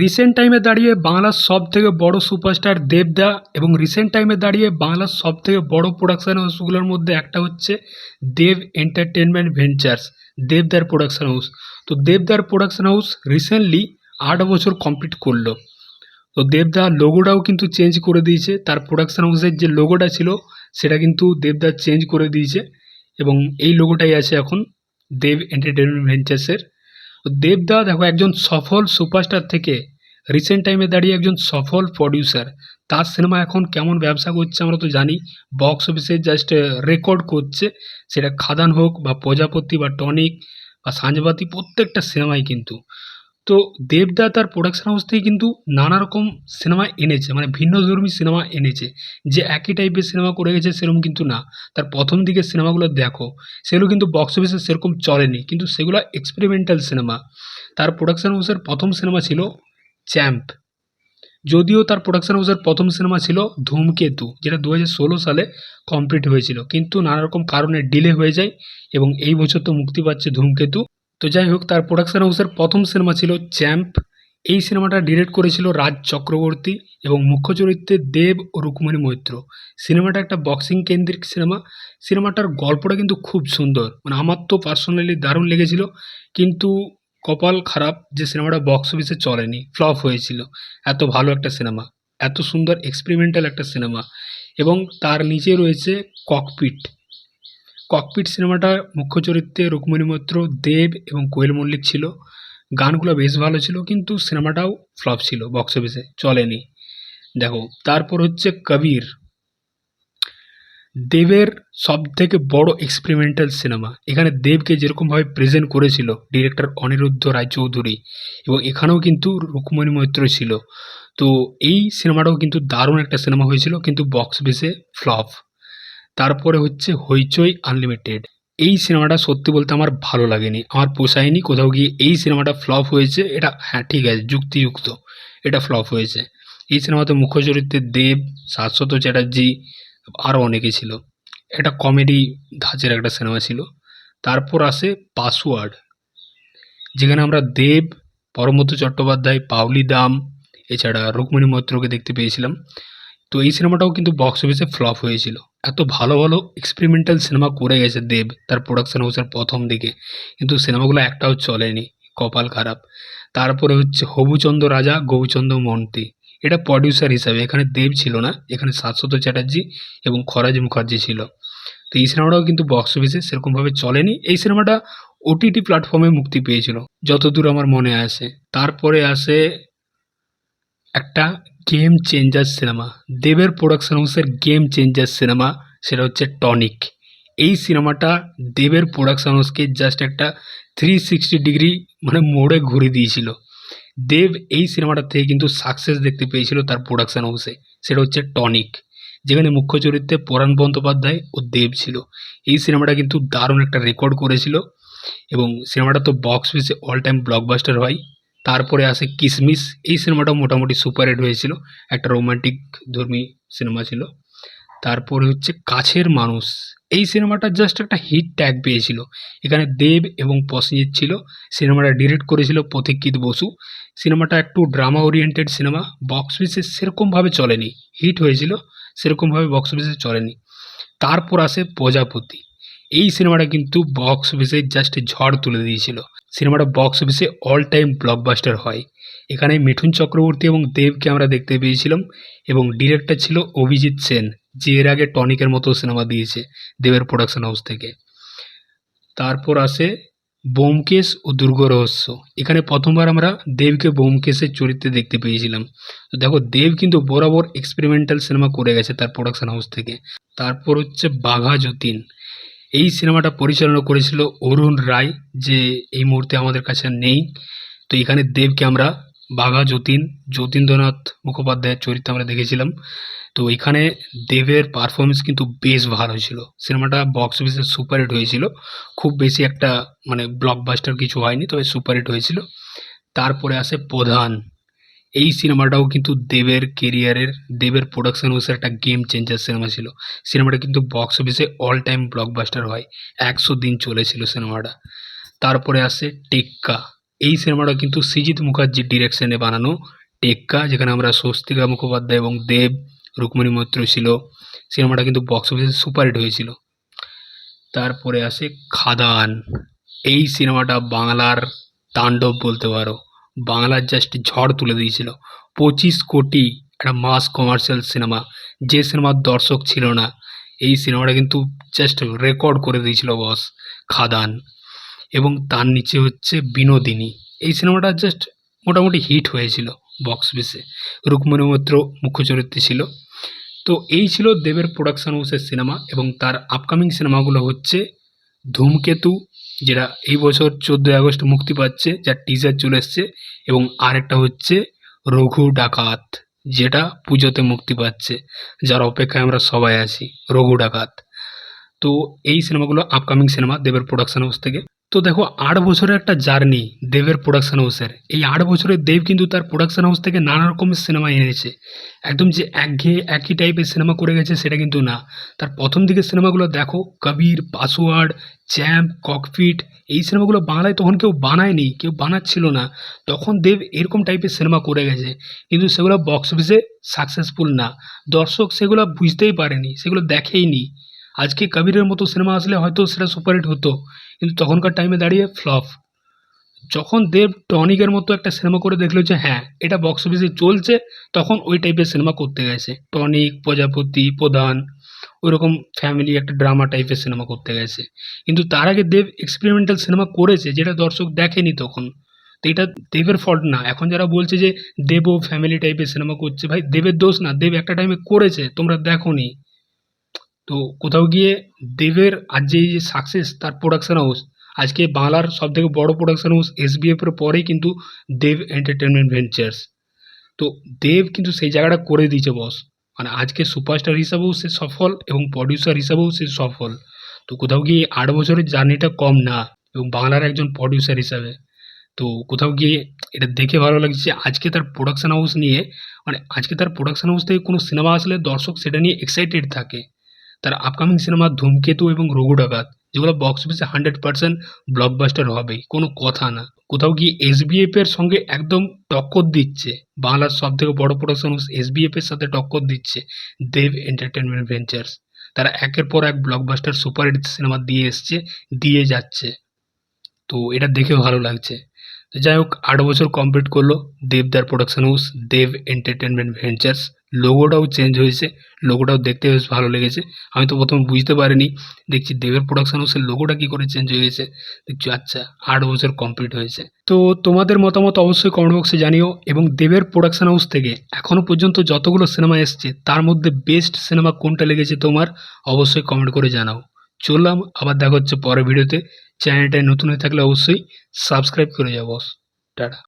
Recent টাইমে দাঁড়িয়ে বাংলার সব থেকে বড় সুপারস্টার দেবদা এবং রিসেন্ট টাইমে দাঁড়িয়ে বাংলার সব থেকে বড় প্রোডাকশান হাউসগুলোর মধ্যে একটা হচ্ছে দেব এন্টারটেনমেন্ট ভেঞ্চার্স দেবদার প্রোডাকশান হাউস তো দেবদার প্রোডাকশন হাউস রিসেন্টলি আট বছর কমপ্লিট করল। তো দেবদা লোগোটাও কিন্তু চেঞ্জ করে দিয়েছে। তার প্রোডাকশন হাউসের যে লোগোটা ছিল, সেটা কিন্তু দেবদা চেঞ্জ করে দিয়েছে এবং এই লোগোটাই আছে এখন দেব এন্টারটেনমেন্ট ভেঞ্চার্সের তো দেবদা দেখো একজন সফল সুপারস্টার থেকে রিসেন্ট টাইমে দাঁড়িয়ে একজন সফল প্রডিউসার তার সিনেমা এখন কেমন ব্যবসা করছে আমরা তো জানি। বক্স অফিসে জাস্ট রেকর্ড করছে। সেটা খাদান হোক বা প্রজাপতি বা টনিক বা সাঁঝবাতি প্রত্যেকটা সিনেমাই কিন্তু। তো দেবদা তার প্রোডাকশন হাউস থেকে কিন্তু নানা রকম সিনেমা এনেছে মানে ভিন্নধর্মী সিনেমা এনেছে। যে একই টাইপের সিনেমা করে গেছে সেরকম কিন্তু না। তার প্রথম দিকের সিনেমাগুলো দেখো, সেগুলো কিন্তু বক্স অফিসে সেরকম চলেনি, কিন্তু সেগুলো এক্সপেরিমেন্টাল সিনেমা তার প্রোডাকশন হাউসের প্রথম সিনেমা ছিল চ্যাম্প যদিও তার প্রোডাকশন হাউসের প্রথম সিনেমা ছিল ধূমকেতু, যেটা দু হাজার ষোলো সালে কমপ্লিট হয়েছিল। কিন্তু নানা রকম কারণে ডিলে হয়ে যায় এবং এই বছর তো মুক্তি পাচ্ছে ধূমকেতু। তো যাই হোক, তার প্রোডাকশন হাউসের প্রথম সিনেমা ছিল চ্যাম্প এই সিনেমাটা ডিরেক্ট করেছিল রাজ চক্রবর্তী এবং মুখ্য চরিত্রে দেব ও রুক্মণী মৈত্র। সিনেমাটা একটা বক্সিং কেন্দ্রিক সিনেমা সিনেমাটার গল্পটা কিন্তু খুব সুন্দর। মানে আমার তো পার্সোনালি দারুণ লেগেছিল, কিন্তু কপাল খারাপ যে সিনেমাটা বক্স অফিসে চলেনি ফ্লপ হয়েছিল। এত ভালো একটা সিনেমা এত সুন্দর এক্সপেরিমেন্টাল একটা সিনেমা এবং তার নিচে রয়েছে ককপিট ককপিট সিনেমাটা মুখ্য চরিত্রে রুক্মণী মৈত্র, দেব এবং কোয়েল মল্লিক ছিল। গানগুলো বেশ ভালো ছিল, কিন্তু সিনেমাটাও ফ্লপ ছিল বক্স অফিসে চলেনি। দেখো, তারপর হচ্ছে কবির। দেবের সব থেকে বড় এক্সপেরিমেন্টাল সিনেমা এখানে দেবকে যেরকমভাবে প্রেজেন্ট করেছিল ডিরেক্টর অনিরুদ্ধ রায়চৌধুরী এবং এখানেও কিন্তু রুক্মণী মৈত্র ছিল। তো এই সিনেমাটাও কিন্তু দারুণ একটা সিনেমা হয়েছিল, কিন্তু বক্স অফিসে ফ্লপ তারপরে হচ্ছে হইচই আনলিমিটেড এই সিনেমাটা সত্যি বলতে আমার ভালো লাগেনি। আমার পোষায়নি, কোথাও গিয়ে এই সিনেমাটা ফ্লপ হয়েছে, এটা হ্যাঁ ঠিক আছে, যুক্তিযুক্ত, এটা ফ্লপ হয়েছে। এই সিনেমাতে মুখ্য চরিত্রে দেব, শাশ্বত চ্যাটার্জি আরও অনেকে ছিল। এটা কমেডি ধাঁচের একটা সিনেমা ছিল। তারপর আসে পাসওয়ার্ড যেখানে আমরা দেব, পরমব্রত চট্টোপাধ্যায়, পাওলি দাম, এছাড়া রুক্মণী মৈত্রকে দেখতে পেয়েছিলাম। তো এই সিনেমাটাও কিন্তু বক্স অফিসে ফ্লপ হয়েছিল। এত ভালো ভালো এক্সপেরিমেন্টাল সিনেমা করে গেছে দেব, তার প্রোডাকশন হাউসের প্রথম দিকে। কিন্তু সিনেমাগুলো একটাও চলেনি, কপাল খারাপ। তারপরে হচ্ছে হবুচন্দ্র রাজা গৌচন্দ্র মন্ত্রী। এটা প্রডিউসার হিসাবে, এখানে দেব ছিল না, এখানে শাশ্বত চ্যাটার্জি এবং খরাজ মুখার্জি ছিল। তো এই সিনেমাটাও কিন্তু বক্স অফিসে সেরকমভাবে চলেনি। এই সিনেমাটা ওটিটি প্ল্যাটফর্মে মুক্তি পেয়েছিল, যতদূর আমার মনে আসে। তারপরে আসে একটা গেম চেঞ্জার সিনেমা দেবের production house game changer cinema সেটা হচ্ছে টনিক এই সিনেমাটা দেবের প্রোডাকশন হাউসকে জাস্ট একটা থ্রি সিক্সটি ডিগ্রি মানে মোড়ে ঘুরে দিয়েছিল। দেব এই সিনেমাটা থেকে কিন্তু সাকসেস দেখতে পেয়েছিল তার প্রোডাকশন হাউসে সেটা হচ্ছে টনিক যেখানে মুখ্য চরিত্রে পরাণ বন্দ্যোপাধ্যায় ও দেব ছিল। এই সিনেমাটা কিন্তু দারুণ একটা রেকর্ড করেছিল এবং সিনেমাটা তো বক্স অফিসে অল টাইম ব্লকবাস্টার হয়। তারপরে আসে কিসমিস। এই সিনেমাটা মোটামুটি সুপার হিট হয়েছিল। একটা রোমান্টিক, ধর্মী সিনেমা ছিল। তারপরে হচ্ছে কাছের মানুষ। এই সিনেমাটা জাস্ট একটা হিট ট্যাগ পেয়েছিল। এখানে দেব এবং প্রসেনজিৎ ছিল। সিনেমাটা ডিরেক্ট করেছিল পথিকৃত বসু। সিনেমাটা একটু ড্রামা ওরিয়েন্টেড সিনেমা। বক্স অফিসে সেরকমভাবে চলেনি। হিট হয়েছিল, সেরকমভাবে বক্স অফিসে চলেনি। তারপর আসে প্রজাপতি। এই সিনেমাটা কিন্তু বক্স অফিসে জাস্ট ঝড় তুলে দিয়েছিল। সিনেমাটা বক্স অফিসে অল টাইম ব্লকবাস্টার হয়। এখানে মিঠুন চক্রবর্তী এবং দেবকে আমরা দেখতে পেয়েছিলাম এবং ডিরেক্টর ছিল অভিজিৎ সেন, যে এর আগে টনিকের মতো সিনেমা দিয়েছে দেবের প্রোডাকশন হাউস থেকে। তারপর আসে বোমকেশ ও দুর্গ রহস্য। এখানে প্রথমবার আমরা দেবকে বোমকেশের চরিত্রে দেখতে পেয়েছিলাম। তো দেখো, দেব কিন্তু বরাবর এক্সপেরিমেন্টাল সিনেমা করে গেছে তার প্রোডাকশন হাউস থেকে। তারপর হচ্ছে বাঘা যতীন। এই সিনেমাটা পরিচালনা করেছিল অরুণ রায়, যে এই মুহূর্তে আমাদের কাছে নেই। তো এখানে দেবকে আমরা বাঘা যতীন, যতীন্দ্রনাথ মুখোপাধ্যায়ের চরিত্রে আমরা দেখেছিলাম। তো এখানে দেবের পারফরমেন্স কিন্তু বেশ ভালো ছিল সিনেমাটা বক্স অফিসে সুপার হিট হয়েছিল। খুব বেশি একটা মানে ব্লকবাস্টার কিছু হয়নি, তবে সুপার হিট হয়েছিল। তারপরে আসে প্রধান। এই সিনেমাটাও কিন্তু দেবের কেরিয়ারের দেবের প্রোডাকশন হাউসের একটা গেম চেঞ্জার সিনেমা ছিল। সিনেমাটা কিন্তু বক্স অফিসে অল টাইম ব্লকবাস্টার হয়। একশো দিন চলেছিল সিনেমাটা। তারপরে আসে টেক্কা। এই সিনেমাটা কিন্তু সৃজিত মুখার্জির ডিরেকশনে বানানো টেক্কা, যেখানে আমরা স্বস্তিকা মুখোপাধ্যায় এবং দেব রুক্মিণী মৈত্র ছিল। সিনেমাটা কিন্তু বক্স অফিসে সুপারহিট হয়েছিল। তারপরে আসে খাদান। এই সিনেমাটা বাংলার তাণ্ডব বলতে পারো। বাংলার জাস্ট ঝড় তুলে দিয়েছিল। পঁচিশ কোটি একটা মাস কমার্শিয়াল সিনেমা যে সিনেমার দর্শক ছিল না, এই সিনেমাটা কিন্তু জাস্ট রেকর্ড করে দিয়েছিল বস খাদান। এবং তার নিচে হচ্ছে বিনোদিনী। এই সিনেমাটা জাস্ট মোটামুটি হিট হয়েছিল বক্স অফিসে রুক্মিণী মৈত্র মুখ্য চরিত্রে ছিল। তো এই ছিল দেবের প্রোডাকশন হাউসের সিনেমা এবং তার আপকামিং সিনেমাগুলো হচ্ছে ধূমকেতু, যেটা এই বছর চোদ্দই আগস্ট মুক্তি পাচ্ছে, যার টিজার চলে এসছে, এবং আরেকটা হচ্ছে রঘু ডাকাত, যেটা পুজোতে মুক্তি পাচ্ছে, যার অপেক্ষায় আমরা সবাই আছি, রঘু ডাকাত। তো এই সিনেমাগুলো আপকামিং সিনেমা দেবের প্রোডাকশন হাউস থেকে। তো দেখো, আট বছরের একটা জার্নি দেবের প্রোডাকশন হাউসের এই আট বছরে দেব কিন্তু তার প্রোডাকশন হাউস থেকে নানা রকমের সিনেমা এনেছে। একদম যে একঘেয়ে একই টাইপের সিনেমা করে গেছে সেটা কিন্তু না। তার প্রথম দিকের সিনেমাগুলো দেখো, কবির, পাসওয়ার্ড চ্যাম্প ককপিট এই সিনেমাগুলো বাংলায় তখন কেউ বানায়নি, কেউ বানাচ্ছিল না। তখন দেব এরকম টাইপের সিনেমা করে গেছে। কিন্তু সেগুলো বক্স অফিসে সাকসেসফুল না। দর্শক সেগুলো বুঝতেই পারেনি, সেগুলো দেখেইনি। আজকে কবিরের মতো সিনেমা আসলে হয়তো সেটা সুপারহিট হতো, কিন্তু তখনকার টাইমে দাঁড়িয়ে ফ্লপ। যখন দেব টনিকের মতো একটা সিনেমা করে দেখল যে হ্যাঁ এটা বক্স অফিসে চলছে, তখন ওই টাইপের সিনেমা করতে গেছে। টনিক, প্রজাপতি, প্রধান, ওইরকম ফ্যামিলি একটা ড্রামা টাইপের সিনেমা করতে গেছে। কিন্তু তার আগে দেব এক্সপেরিমেন্টাল সিনেমা করেছে, যেটা দর্শক দেখেনি তখন। তো এটা দেবের ফল্ট না। এখন যারা বলছে যে, দেবও ফ্যামিলি টাইপের সিনেমা করছে, ভাই, দেবের দোষ না। দেব একটা টাইমে করেছে, তোমরা দেখোনি। তো কোথাও গিয়ে দেবের আজ যে যে সাকসেস তার প্রোডাকশন হাউস আজকে বাংলার সব থেকে বড়ো প্রোডাকশন হাউস এসবিএফের পরেই কিন্তু দেব এন্টারটেনমেন্ট ভেঞ্চার্স তো দেব কিন্তু সেই জায়গাটা করে দিয়েছে বস মানে আজকে সুপারস্টার হিসাবেও সে সফল এবং প্রডিউসার হিসাবেও সে সফল। তো কোথাও গিয়ে আট বছরের জার্নিটা কম না এবং বাংলার একজন প্রডিউসার হিসাবে। তো কোথাও গিয়ে এটা দেখে ভালো লাগছে আজকে তার প্রোডাকশন হাউস নিয়ে মানে আজকে তার প্রোডাকশন হাউস থেকে কোনো সিনেমা আসলে দর্শক সেটা নিয়ে এক্সাইটেড থাকে। তার আপকামিং সিনেমা ধূমকেতু এবং রঘু ডাকাত যেগুলো বক্স অফিসে হান্ড্রেড পার্সেন্ট ব্লকবাস্টার হবেই, কোনো কথা না। কোথাও গিয়ে এসবিএফ এর সঙ্গে একদম টক্কর দিচ্ছে, বাংলার সব থেকে বড় প্রোডাকশন হাউস এসবিএফ এর সাথে টক্কর দিচ্ছে, দেব এন্টারটেনমেন্ট ভেঞ্চার্স তারা একের পর এক ব্লকবাস্টার সুপারহিট সিনেমা দিয়ে এসছে, দিয়ে যাচ্ছে। তো এটা দেখেও ভালো লাগছে। তো যাই হোক, আট বছর কমপ্লিট করল দেবদার production house Dev entertainment ventures লোগোটাও change হয়েছে লোগোটাও দেখতে বেশ ভালো লেগেছে। আমি তো প্রথমে বুঝতে পারিনি, দেখছি দেবের প্রোডাকশন হাউসের লোগোটা কী করে চেঞ্জ হয়ে গেছে। দেখছি আচ্ছা আট বছর কমপ্লিট হয়েছে। তো তোমাদের মতামত অবশ্যই কমেন্ট বক্সে জানিও এবং দেবের প্রোডাকশন হাউস থেকে এখনও পর্যন্ত যতগুলো সিনেমা এসছে, তার মধ্যে বেস্ট সিনেমা কোনটা লেগেছে তোমার, অবশ্যই কমেন্ট করে জানাও। চললাম। আবার দেখা হচ্ছে পরের ভিডিওতে। চ্যানেলটায় নতুন হয়ে থাকলে অবশ্যই সাবস্ক্রাইব করে যাব। টাটা।